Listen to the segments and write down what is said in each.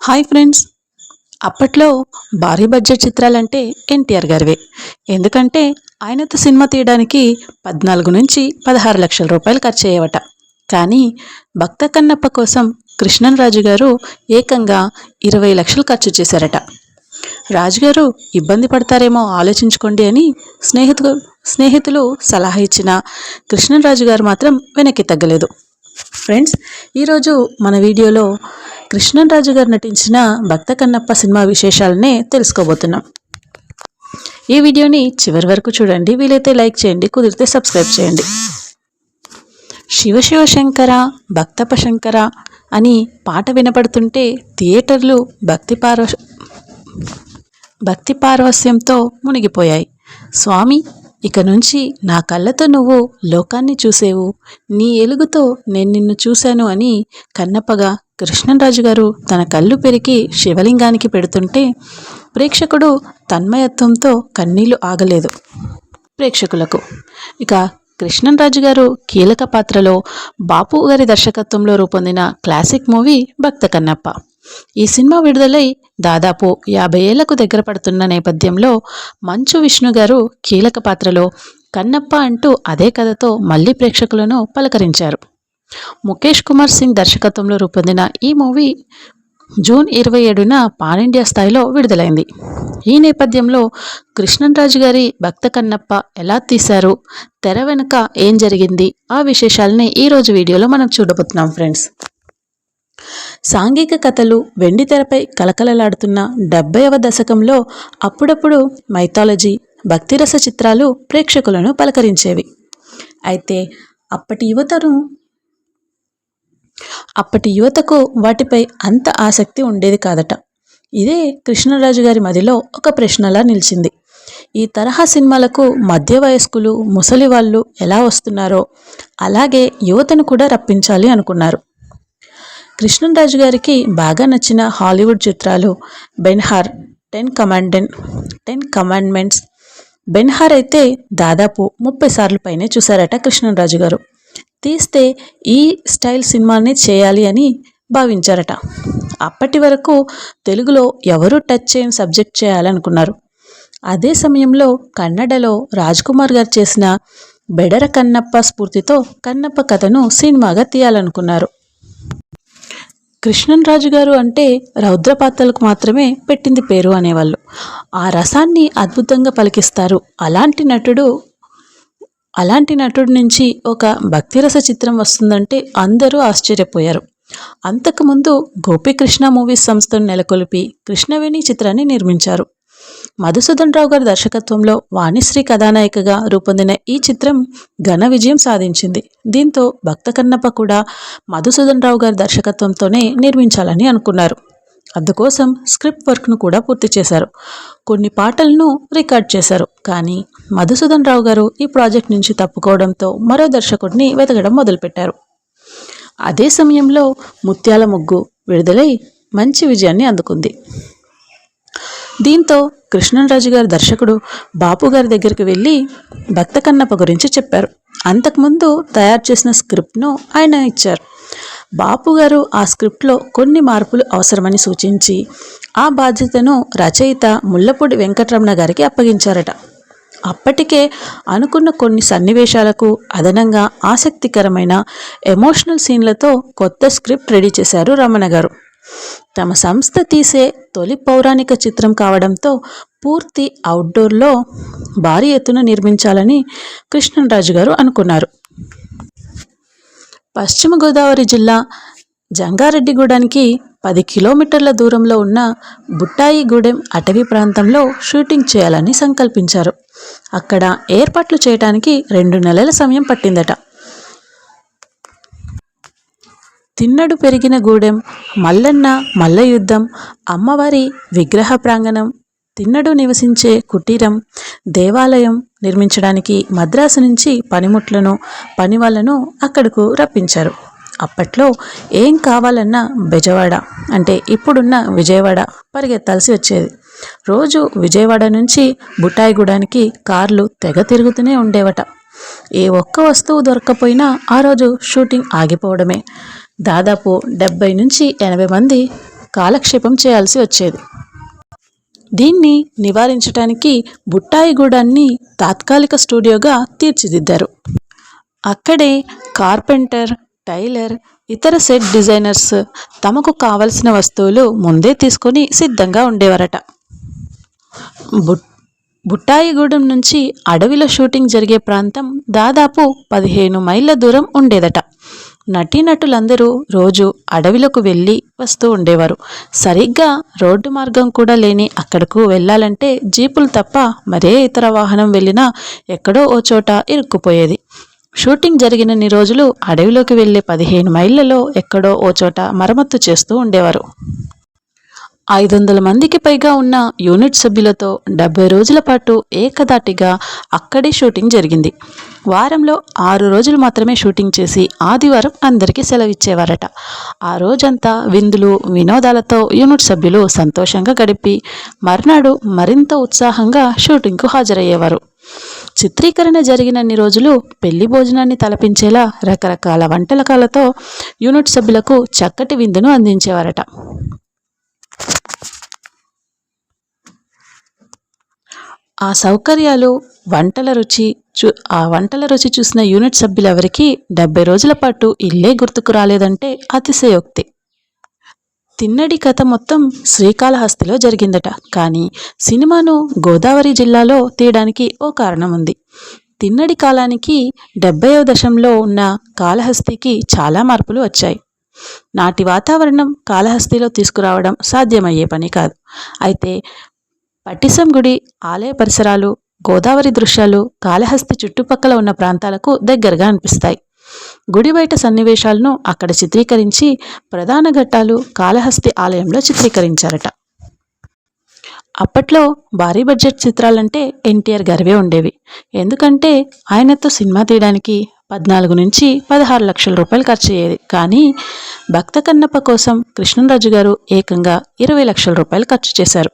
Hi friends. అప్పట్లో భారీ budget చిత్రాలంటే NTR గారివే. ఎందుకంటే ఆయనతో సినిమా తీయడానికి పద్నాలుగు నుంచి పదహారు లక్షల రూపాయలు ఖర్చు అయ్యేవట కానీ భక్త కన్నప్ప కోసం కృష్ణన్రాజు గారు ఏకంగా ఇరవై లక్షలు ఖర్చు చేశారట. రాజుగారు ఇబ్బంది పడతారేమో ఆలోచించుకోండి అని స్నేహితులు స్నేహితులు సలహా ఇచ్చిన కృష్ణరాజు గారు మాత్రం వెనక్కి తగ్గలేదు. ఫ్రెండ్స్ ఈరోజు మన వీడియోలో కృష్ణరాజు గారు నటించిన భక్త కన్నప్ప సినిమా విశేషాలనే తెలుసుకోబోతున్నాం. ఈ వీడియోని చివరి వరకు చూడండి. వీలైతే లైక్ చేయండి కుదిరితే సబ్స్క్రైబ్ చేయండి. శివ శివ శంకర భక్తప శంకర అని పాట వినపడుతుంటే థియేటర్లు భక్తి పార్వ భక్తి పారవస్యంతో మునిగిపోయాయి. స్వామి ఇక నుంచి నా కళ్ళతో నువ్వు లోకాన్ని చూసేవు. నీ ఎలుగుతో నేను నిన్ను చూశాను అని కన్నప్పగా కృష్ణరాజు గారు తన కళ్ళు పెరిగి శివలింగానికి పెడుతుంటే ప్రేక్షకుడు తన్మయత్వంతో కన్నీళ్ళు ఆగలేదు. ప్రేక్షకులకు ఇక కృష్ణరాజు గారు కీలక పాత్రలో బాపు గారి దర్శకత్వంలో రూపొందిన క్లాసిక్ మూవీ భక్త కన్నప్ప. ఈ సినిమా విడుదలై దాదాపు యాభై ఏళ్ళకు దగ్గర పడుతున్న నేపథ్యంలో మంచు విష్ణు గారు కీలక పాత్రలో కన్నప్ప అంటూ అదే కథతో మళ్ళీ ప్రేక్షకులను పలకరించారు. ముఖేష్ కుమార్ సింగ్ దర్శకత్వంలో రూపొందిన ఈ మూవీ జూన్ ఇరవై ఏడున పాన్ ఇండియా స్థాయిలో విడుదలైంది. ఈ నేపథ్యంలో కృష్ణరాజు గారి భక్త కన్నప్ప ఎలా తీశారు తెర వెనుక ఏం జరిగింది ఆ విశేషాలని ఈరోజు వీడియోలో మనం చూడబోతున్నాం ఫ్రెండ్స్. సాంఘిక కథలు వెండితెరపై కలకలలాడుతున్న డెబ్బైవ దశకంలో అప్పుడప్పుడు మైథాలజీ భక్తిరస చిత్రాలు ప్రేక్షకులను పలకరించేవి. అయితే అప్పటి యువతను అప్పటి యువతకు వాటిపై అంత ఆసక్తి ఉండేది కాదట. ఇదే కృష్ణరాజు గారి మదిలో ఒక ప్రశ్నలా నిలిచింది. ఈ తరహా సినిమాలకు మధ్య వయస్కులు ముసలి వాళ్ళు ఎలా వస్తున్నారో అలాగే యువతను కూడా రప్పించాలి అనుకున్నారు. కృష్ణరాజు గారికి బాగా నచ్చిన హాలీవుడ్ చిత్రాలు Ben Hur ten commandant ten commandments. Ben Hur అయితే దాదాపు ముప్పై సార్లు పైనే చూశారట కృష్ణరాజు గారు. తీస్తే ఈ స్టైల్ సినిమానే చేయాలి అని భావించారట. అప్పటి వరకు తెలుగులో ఎవరు టచ్ చేయని సబ్జెక్ట్ చేయాలనుకున్నారు? అదే సమయంలో కన్నడలో కుమార్ గారు చేసిన బెడర కన్నప్ప స్ఫూర్తితో కన్నప్ప కథను సినిమాగా తీయాలనుకున్నారు. కృష్ణన్రాజు గారు అంటే రౌద్రపాత్రలకు మాత్రమే పెట్టింది పేరు అనేవాళ్ళు. ఆ రసాన్ని అద్భుతంగా పలికిస్తారు. అలాంటి నటుడు అలాంటి నటుడి నుంచి ఒక భక్తిరస చిత్రం వస్తుందంటే అందరూ ఆశ్చర్యపోయారు. అంతకుముందు గోపీకృష్ణ మూవీస్ సంస్థను నెలకొల్పి కృష్ణవేణి చిత్రాన్ని నిర్మించారు. మధుసూదన్ రావు గారి దర్శకత్వంలో వాణిశ్రీ కథానాయికగా రూపొందిన ఈ చిత్రం ఘన విజయం సాధించింది. దీంతో భక్త కన్నప్ప కూడా మధుసూదన్ రావు గారి దర్శకత్వంతోనే నిర్మించాలని అనుకున్నారు. అందుకోసం స్క్రిప్ట్ వర్క్ను కూడా పూర్తి చేశారు. కొన్ని పాటలను రికార్డ్ చేశారు. కానీ మధుసూదన్ రావు గారు ఈ ప్రాజెక్ట్ నుంచి తప్పుకోవడంతో మరో దర్శకుడిని వెతకడం మొదలుపెట్టారు. అదే సమయంలో ముత్యాల ముగ్గు విడుదలై మంచి విజయాన్ని అందుకుంది. దీంతో కృష్ణరాజు గారి దర్శకుడు బాపు గారి దగ్గరికి వెళ్ళి భక్త కన్నప్ప గురించి చెప్పారు. అంతకుముందు తయారు చేసిన స్క్రిప్ట్ను ఆయన ఇచ్చారు. బాపు గారు ఆ స్క్రిప్ట్లో కొన్ని మార్పులు అవసరమని సూచించి ఆ బాధ్యతను రచయిత ముల్లపూడి వెంకటరమణ గారికి అప్పగించారట. అప్పటికే అనుకున్న కొన్ని సన్నివేశాలకు అదనంగా ఆసక్తికరమైన ఎమోషనల్ సీన్లతో కొత్త స్క్రిప్ట్ రెడీ చేశారు రమణ గారు. తమ సంస్థ తీసే తొలి పౌరాణిక చిత్రం కావడంతో పూర్తి అవుట్డోర్లో భారీ ఎత్తున నిర్మించాలని కృష్ణరాజు గారు అనుకున్నారు. పశ్చిమ గోదావరి జిల్లా జంగారెడ్డిగూడానికి పది కిలోమీటర్ల దూరంలో ఉన్న బుట్టాయిగూడెం అటవీ ప్రాంతంలో షూటింగ్ చేయాలని సంకల్పించారు. అక్కడ ఏర్పాట్లు చేయడానికి రెండు నెలల సమయం పట్టిందట. తిన్నడు పెరిగిన గూడెం మల్లన్న మల్ల యుద్ధం అమ్మవారి విగ్రహ ప్రాంగణం తిన్నడు నివసించే కుటీరం దేవాలయం నిర్మించడానికి మద్రాసు నుంచి పనిముట్లను పనివాళ్ళను అక్కడకు రప్పించారు. అప్పట్లో ఏం కావాలన్నా బెజవాడ అంటే ఇప్పుడున్న విజయవాడ పరిగెత్తాల్సి వచ్చేది. రోజు విజయవాడ నుంచి బుటాయిగూడానికి కార్లు తెగ తిరుగుతూనే ఉండేవట. ఏ ఒక్క వస్తువు దొరక్కపోయినా ఆ రోజు షూటింగ్ ఆగిపోవడమే. దాదాపు డెబ్బై నుంచి ఎనభై మంది కాలక్షేపం చేయాల్సి వచ్చేది. దీన్ని నివారించడానికి బుట్టాయిగూడాన్ని తాత్కాలిక స్టూడియోగా తీర్చిదిద్దారు. అక్కడే కార్పెంటర్ టైలర్ ఇతర సెట్ డిజైనర్స్ తమకు కావలసిన వస్తువులు ముందే తీసుకొని సిద్ధంగా ఉండేవారట. బుట్ బుట్టాయిగూడెం నుంచి అడవిలో షూటింగ్ జరిగే ప్రాంతం దాదాపు పదిహేను మైళ్ళ దూరం ఉండేదట. నటీనటులందరూ రోజు అడవిలకు వెళ్ళి వస్తూ ఉండేవారు. సరిగ్గా రోడ్డు మార్గం కూడా లేని అక్కడకు వెళ్ళాలంటే జీపులు తప్ప మరే ఇతర వాహనం వెళ్ళినా ఎక్కడో ఓ చోట ఇరుక్కుపోయేది. షూటింగ్ జరిగినన్ని రోజులు అడవిలోకి వెళ్ళే పదిహేను మైళ్ళలో ఎక్కడో ఓ చోట మరమ్మత్తు చేస్తూ ఉండేవారు. ఐదు వందల మందికి పైగా ఉన్న యూనిట్ సభ్యులతో డెబ్బై రోజుల పాటు ఏకదాటిగా అక్కడే షూటింగ్ జరిగింది. వారంలో ఆరు రోజులు మాత్రమే షూటింగ్ చేసి ఆదివారం అందరికీ సెలవిచ్చేవారట. ఆ రోజంతా విందులు వినోదాలతో యూనిట్ సభ్యులు సంతోషంగా గడిపి మర్నాడు మరింత ఉత్సాహంగా షూటింగ్కు హాజరయ్యేవారు. చిత్రీకరణ జరిగినన్ని రోజులు పెళ్ళి భోజనాన్ని తలపించేలా రకరకాల వంటలకాలతో యూనిట్ సభ్యులకు చక్కటి విందును అందించేవారట. ఆ సౌకర్యాలు వంటల రుచి చూ ఆ వంటల రుచి చూసిన యూనిట్ సభ్యులెవరికీ డెబ్బై రోజుల పాటు ఇల్లే గుర్తుకు రాలేదంటే అతిశయోక్తి. తిన్నడి కథ మొత్తం శ్రీకాళహస్తిలో జరిగిందట. కానీ సినిమాను గోదావరి జిల్లాలో తీయడానికి ఓ కారణం ఉంది తిన్నడి కాలానికి డెబ్బయో దశంలో ఉన్న కాళహస్తికి చాలా మార్పులు వచ్చాయి. నాటి వాతావరణం కాళహస్తిలో తీసుకురావడం సాధ్యమయ్యే పని కాదు. అయితే పట్టిసం గుడి ఆలయ పరిసరాలు గోదావరి దృశ్యాలు కాళహస్తి చుట్టుపక్కల ఉన్న ప్రాంతాలకు దగ్గరగా అనిపిస్తాయి. గుడి బయట సన్నివేశాలను అక్కడ చిత్రీకరించి ప్రధాన ఘట్టాలు కాళహస్తి ఆలయంలో చిత్రీకరించారట. అప్పట్లో భారీ బడ్జెట్ చిత్రాలంటే ఎన్టీఆర్ గారివే ఉండేవి. ఎందుకంటే ఆయనతో సినిమా తీయడానికి పద్నాలుగు నుంచి పదహారు లక్షల రూపాయలు ఖర్చు అయ్యేది. కానీ భక్త కన్నప్ప కోసం కృష్ణరాజు గారు ఏకంగా ఇరవై లక్షల రూపాయలు ఖర్చు చేశారు.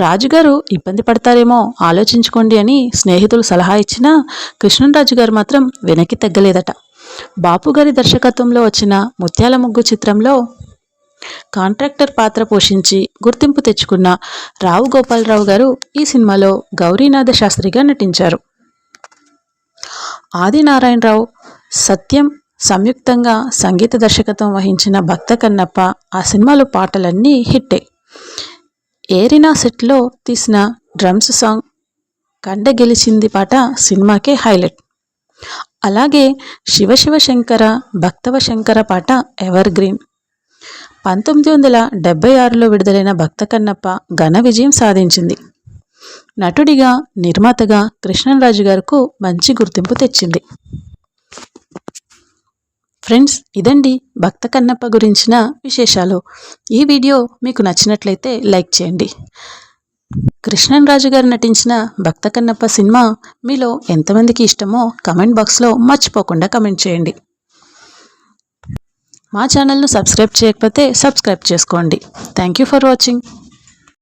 రాజుగారు ఇబ్బంది పడతారేమో ఆలోచించుకోండి అని స్నేహితులు సలహా ఇచ్చినా కృష్ణరాజు గారు మాత్రం వెనక్కి తగ్గలేదట. బాపుగారి దర్శకత్వంలో వచ్చిన ముత్యాల ముగ్గు చిత్రంలో కాంట్రాక్టర్ పాత్ర పోషించి గుర్తింపు తెచ్చుకున్న రావు గోపాలరావు గారు ఈ సినిమాలో గౌరీనాథ శాస్త్రిగా నటించారు. ఆదినారాయణరావు సత్యం సంయుక్తంగా సంగీత దర్శకత్వం వహించిన భక్త కన్నప్ప ఆ సినిమాలో పాటలన్నీ హిట్టే. ఏరినా సెట్లో తీసిన డ్రమ్స్ సాంగ్ కండ గెలిచింది పాట సినిమాకే హైలైట్. అలాగే శివశివ శంకర భక్తవ శంకర పాట ఎవర్ గ్రీన్. పంతొమ్మిది వందల డెబ్బై ఆరులో విడుదలైన భక్త కన్నప్ప ఘన విజయం సాధించింది. నటుడిగా నిర్మాతగా కృష్ణరాజు గారికి మంచి గుర్తింపు తెచ్చింది. ఫ్రెండ్స్ ఇదండి భక్త కన్నప్ప గురించిన విశేషాలు. ఈ వీడియో మీకు నచ్చినట్లయితే లైక్ చేయండి. కృష్ణన్ రాజు గారు నటించిన భక్త కన్నప్ప సినిమా మీలో ఎంతమందికి ఇష్టమో కమెంట్ బాక్స్లో మర్చిపోకుండా కమెంట్ చేయండి. మా ఛానల్ను సబ్స్క్రైబ్ చేయకపోతే సబ్స్క్రైబ్ చేసుకోండి. Thank you for watching.